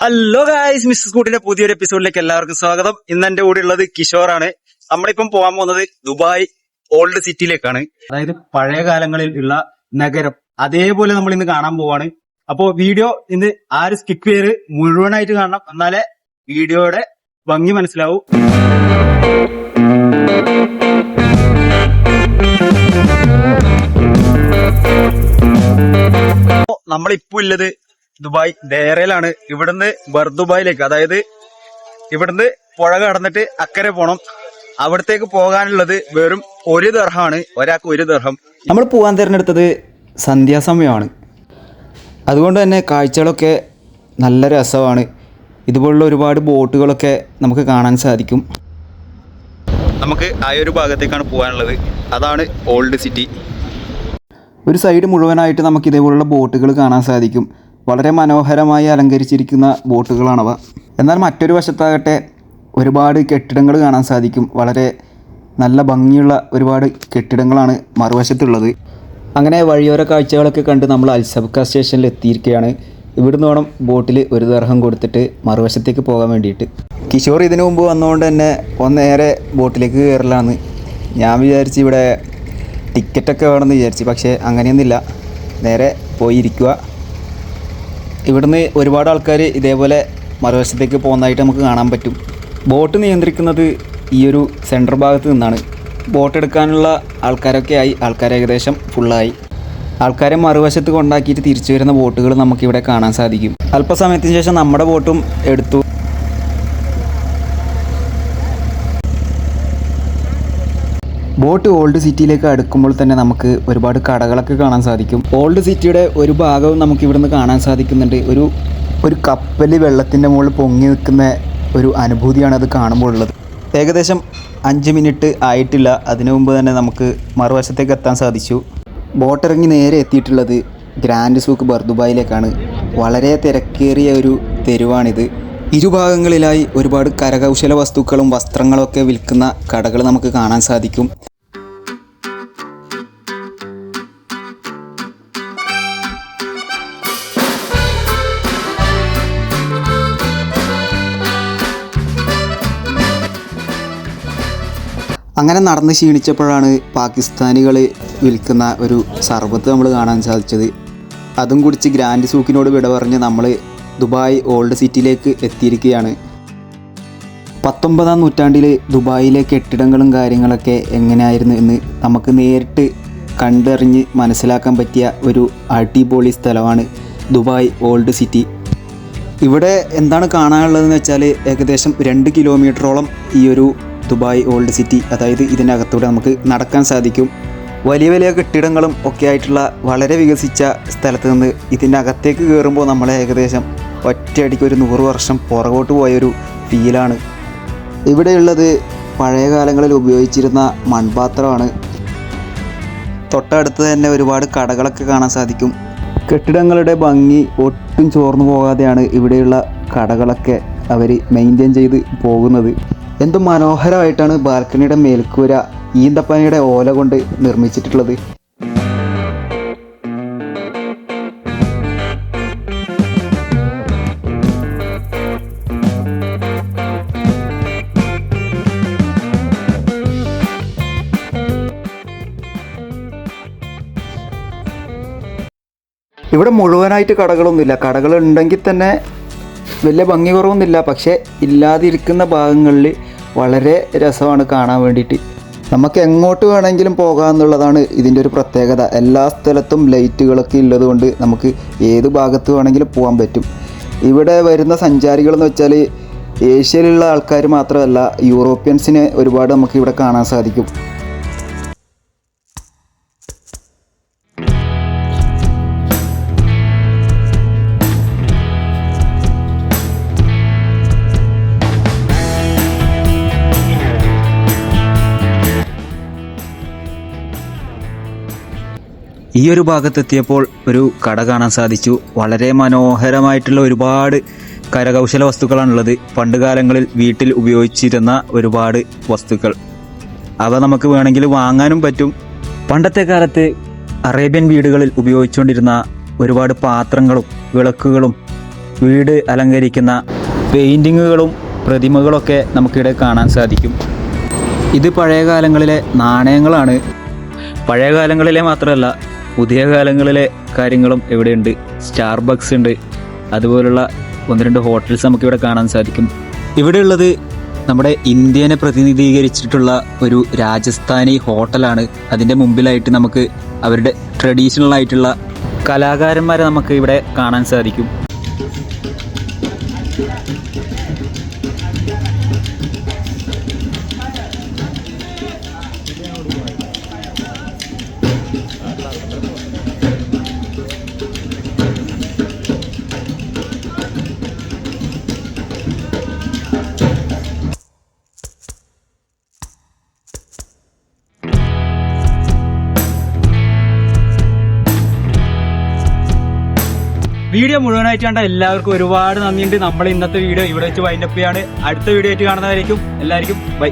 Hello guys miss കൂട്ടിന്റെ പുതിയൊരു എപ്പിസോഡിലേക്ക് എല്ലാവർക്കും സ്വാഗതം. ഇന്ന് എന്റെ കൂടെ ഉള്ളത് കിഷോറാണ്. നമ്മളിപ്പം പോകാൻ പോകുന്നത് ദുബായ് ഓൾഡ് സിറ്റിയിലേക്കാണ് അതായത് പഴയ കാലങ്ങളിൽ ഉള്ള നഗരം. അതേപോലെ നമ്മൾ ഇന്ന് കാണാൻ പോവാണ്. അപ്പോ വീഡിയോ ഇന്ന് ആര് സ്കിപ്പ് ചെയ്ത് മുഴുവനായിട്ട് കാണണം. എന്നാലേ വീഡിയോയുടെ ഭംഗി മനസ്സിലാവൂ. നമ്മളിപ്പോ ഉള്ളത് ദുബായ് ദേറയിലാണ് ഇവിടുന്ന് ബർദുബായിലേക്ക് അതായത് ഇവിടുന്ന് പുഴ കടന്നിട്ട് അക്കരെ പോണം. അവിടത്തേക്ക് പോകാനുള്ളത് വെറും ഒരു ദർഹമാണ് ഒരാൾക്ക് ഒരു ദർഹം. നമ്മൾ പോകാൻ തിരഞ്ഞെടുത്തത് സന്ധ്യാസമയമാണ്. അതുകൊണ്ട് തന്നെ കാഴ്ചകളൊക്കെ നല്ല രസമാണ്. ഇതുപോലുള്ള ഒരുപാട് ബോട്ടുകളൊക്കെ നമുക്ക് കാണാൻ സാധിക്കും. നമുക്ക് ആ ഒരു ഭാഗത്തേക്കാണ് പോകാനുള്ളത്. അതാണ് ഓൾഡ് സിറ്റി. ഒരു സൈഡ് മുഴുവനായിട്ട് നമുക്ക് ഇതേപോലുള്ള ബോട്ടുകൾ കാണാൻ സാധിക്കും. വളരെ മനോഹരമായി അലങ്കരിച്ചിരിക്കുന്ന ബോട്ടുകളാണവ. എന്നാൽ മറ്റൊരു വശത്താകട്ടെ ഒരുപാട് കെട്ടിടങ്ങൾ കാണാൻ സാധിക്കും. വളരെ നല്ല ഭംഗിയുള്ള ഒരുപാട് കെട്ടിടങ്ങളാണ് മറുവശത്തുള്ളത്. അങ്ങനെ വഴിയോര കാഴ്ചകളൊക്കെ കണ്ട് നമ്മൾ അൽസബ്ക സ്റ്റേഷനിൽ എത്തിയിരിക്കുകയാണ്. ഇവിടുന്ന് വേണം ബോട്ടിൽ ഒരു ദർഹം കൊടുത്തിട്ട് മറുവശത്തേക്ക് പോകാൻ വേണ്ടിയിട്ട്. കിഷോർ ഇതിനു മുമ്പ് വന്നുകൊണ്ട് തന്നെ ഒന്ന് നേരെ ബോട്ടിലേക്ക് കയറലാണ് ഞാൻ വിചാരിച്ച് ഇവിടെ ടിക്കറ്റൊക്കെ വേണമെന്ന് വിചാരിച്ചു പക്ഷേ അങ്ങനെയൊന്നുമില്ല. നേരെ പോയി ഇരിക്കുക ഇവിടുന്ന് ഒരുപാട് ആൾക്കാർ ഇതേപോലെ മറുവശത്തേക്ക് പോകുന്നതായിട്ട് നമുക്ക് കാണാൻ പറ്റും. ബോട്ട് നിയന്ത്രിക്കുന്നത് ഈ ഒരു സെന്റർ ഭാഗത്ത് നിന്നാണ്. ബോട്ട് എടുക്കാനുള്ള ആൾക്കാരൊക്കെ ആയി. ആൾക്കാർ ഏകദേശം ഫുള്ളായി ആൾക്കാരെ മറുവശത്ത് കൊണ്ടാക്കിയിട്ട് തിരിച്ചു വരുന്ന ബോട്ടുകൾ നമുക്കിവിടെ കാണാൻ സാധിക്കും. അല്പസമയത്തിന് ശേഷം നമ്മുടെ ബോട്ടും എടുത്തു. ബോട്ട് ഓൾഡ് സിറ്റിയിലേക്ക് അടുക്കുമ്പോൾ തന്നെ നമുക്ക് ഒരുപാട് കടകളൊക്കെ കാണാൻ സാധിക്കും. ഓൾഡ് സിറ്റിയുടെ ഒരു ഭാഗവും നമുക്ക് ഇവിടുന്ന് കാണാൻ സാധിക്കുന്നുണ്ട്. ഒരു ഒരു കപ്പൽ വെള്ളത്തിന്റെ മുകളിൽ പൊങ്ങി നിൽക്കുന്ന ഒരു അനുഭൂതിയാണ് അത് കാണുമ്പോൾ ഉള്ളത്. ഏകദേശം അഞ്ച് മിനിറ്റ് ആയിട്ടില്ല. അതിനു മുമ്പ് തന്നെ നമുക്ക് മറുവശത്തേക്ക് എത്താൻ സാധിച്ചു. ബോട്ട് ഇറങ്ങി നേരെ എത്തിയിട്ടുള്ളത് ഗ്രാൻഡ് സൂക്ക് ബർദുബായിലേക്കാണ്. വളരെ തിരക്കേറിയ ഒരു തെരുവാണിത്. ഇരുഭാഗങ്ങളിലായി ഒരുപാട് കരകൗശല വസ്തുക്കളും വസ്ത്രങ്ങളും ഒക്കെ വിൽക്കുന്ന കടകൾ നമുക്ക് കാണാൻ സാധിക്കും. അങ്ങനെ നടന്ന് ക്ഷീണിച്ചപ്പോഴാണ് പാകിസ്ഥാനികൾ വിൽക്കുന്ന ഒരു സർബത്ത് നമ്മൾ കാണാൻ സാധിച്ചത്. അതും കുടിച്ച് ഗ്രാൻഡ് സൂക്കിനോട് വിട പറഞ്ഞ് നമ്മൾ ദുബായ് ഓൾഡ് സിറ്റിയിലേക്ക് എത്തിയിരിക്കുകയാണ്. പത്തൊമ്പതാം നൂറ്റാണ്ടിൽ ദുബായിലെ കെട്ടിടങ്ങളും കാര്യങ്ങളൊക്കെ എങ്ങനെയായിരുന്നു എന്ന് നമുക്ക് നേരിട്ട് കണ്ടറിഞ്ഞ് മനസ്സിലാക്കാൻ പറ്റിയ ഒരു അടിപൊളി സ്ഥലമാണ് ദുബായ് ഓൾഡ് സിറ്റി. ഇവിടെ എന്താണ് കാണാനുള്ളതെന്ന് വെച്ചാൽ ഏകദേശം രണ്ട് കിലോമീറ്ററോളം ഈ ഒരു ദുബായ് ഓൾഡ് സിറ്റി അതായത് ഇതിനകത്തൂടെ നമുക്ക് നടക്കാൻ സാധിക്കും. വലിയ വലിയ കെട്ടിടങ്ങളും ഒക്കെ ആയിട്ടുള്ള വളരെ വികസിച്ച സ്ഥലത്ത് നിന്ന് ഇതിനകത്തേക്ക് കയറുമ്പോൾ നമ്മളെ ഏകദേശം ഒറ്റയടിക്ക് ഒരു നൂറ് വർഷം പുറകോട്ട് പോയൊരു ഫീലാണ്. ഇവിടെയുള്ളത് പഴയ കാലങ്ങളിൽ ഉപയോഗിച്ചിരുന്ന മൺപാത്രമാണ്. തൊട്ടടുത്ത് തന്നെ ഒരുപാട് കടകളൊക്കെ കാണാൻ സാധിക്കും. കെട്ടിടങ്ങളുടെ ഭംഗി ഒട്ടും ചോർന്നു പോകാതെയാണ് ഇവിടെയുള്ള കടകളൊക്കെ അവർ മെയിന്റെയിൻ ചെയ്ത് പോകുന്നത്. എന്ത് മനോഹരമായിട്ടാണ് ബാൽക്കണിയുടെ മേൽക്കൂര ഈന്തപ്പനയുടെ ഓല കൊണ്ട് നിർമ്മിച്ചിട്ടുള്ളത്? ഇവിടെ മുഴുവനായിട്ട് കടകളൊന്നുമില്ല. കടകളുണ്ടെങ്കിൽ തന്നെ വലിയ ഭംഗി കുറവൊന്നുമില്ല. പക്ഷേ ഇല്ലാതിരിക്കുന്ന ഭാഗങ്ങളിൽ വളരെ രസമാണ് കാണാൻ വേണ്ടിയിട്ട്. നമുക്ക് എങ്ങോട്ട് വേണമെങ്കിലും പോകാമെന്നുള്ളതാണ് ഇതിന്റെ ഒരു പ്രത്യേകത. എല്ലാ സ്ഥലത്തും ലൈറ്റുകളൊക്കെ ഉള്ളതുകൊണ്ട് നമുക്ക് ഏത് ഭാഗത്ത് വേണമെങ്കിലും പോകാൻ പറ്റും. ഇവിടെ വരുന്ന സഞ്ചാരികളെന്ന് വെച്ചാൽ ഏഷ്യയിലുള്ള ആൾക്കാർ മാത്രമല്ല യൂറോപ്യൻസിനെ ഒരുപാട് നമുക്ക് ഇവിടെ കാണാൻ സാധിക്കും. ഈ ഒരു ഭാഗത്തെത്തിയപ്പോൾ ഒരു കട കാണാൻ സാധിച്ചു. വളരെ മനോഹരമായിട്ടുള്ള ഒരുപാട് കരകൗശല വസ്തുക്കളാണുള്ളത്. പണ്ട് കാലങ്ങളിൽ വീട്ടിൽ ഉപയോഗിച്ചിരുന്ന ഒരുപാട് വസ്തുക്കൾ. അവ നമുക്ക് വേണമെങ്കിൽ വാങ്ങാനും പറ്റും. പണ്ടത്തെ കാലത്ത് അറേബ്യൻ വീടുകളിൽ ഉപയോഗിച്ചുകൊണ്ടിരുന്ന ഒരുപാട് പാത്രങ്ങളും വിളക്കുകളും വീട് അലങ്കരിക്കുന്ന പെയിന്റിങ്ങുകളും പ്രതിമകളൊക്കെ നമുക്കിവിടെ കാണാൻ സാധിക്കും. ഇത് പഴയ കാലങ്ങളിലെ നാണയങ്ങളാണ്. പഴയ കാലങ്ങളിലെ മാത്രമല്ല പുതിയ കാലങ്ങളിലെ കാര്യങ്ങളും ഇവിടെയുണ്ട് സ്റ്റാർബക്സ് ഉണ്ട്. അതുപോലുള്ള ഒന്ന് രണ്ട് ഹോട്ടൽസ് നമുക്ക് ഇവിടെ കാണാൻ സാധിക്കും. ഇവിടെ ഇവിടെയുള്ളത് നമ്മുടെ ഇന്ത്യനെ പ്രതിനിധീകരിച്ചിട്ടുള്ള ഒരു രാജസ്ഥാനി ഹോട്ടലാണ്. അതിന്റെ മുമ്പിലായിട്ട് നമുക്ക് അവരുടെ ട്രഡീഷണൽ ആയിട്ടുള്ള കലാകാരന്മാരെ നമുക്ക് ഇവിടെ കാണാൻ സാധിക്കും. വീഡിയോ മുഴുവനായിട്ട് കണ്ട എല്ലാവർക്കും ഒരുപാട് നന്ദിയുണ്ട്. നമ്മൾ ഇന്നത്തെ വീഡിയോ ഇവിടെ വെച്ച് വൈൻഡപ്പ് ചെയ്യാണ്. അടുത്ത വീഡിയോ ആയിട്ട് കാണുന്നതായിരിക്കും എല്ലാവർക്കും ബൈ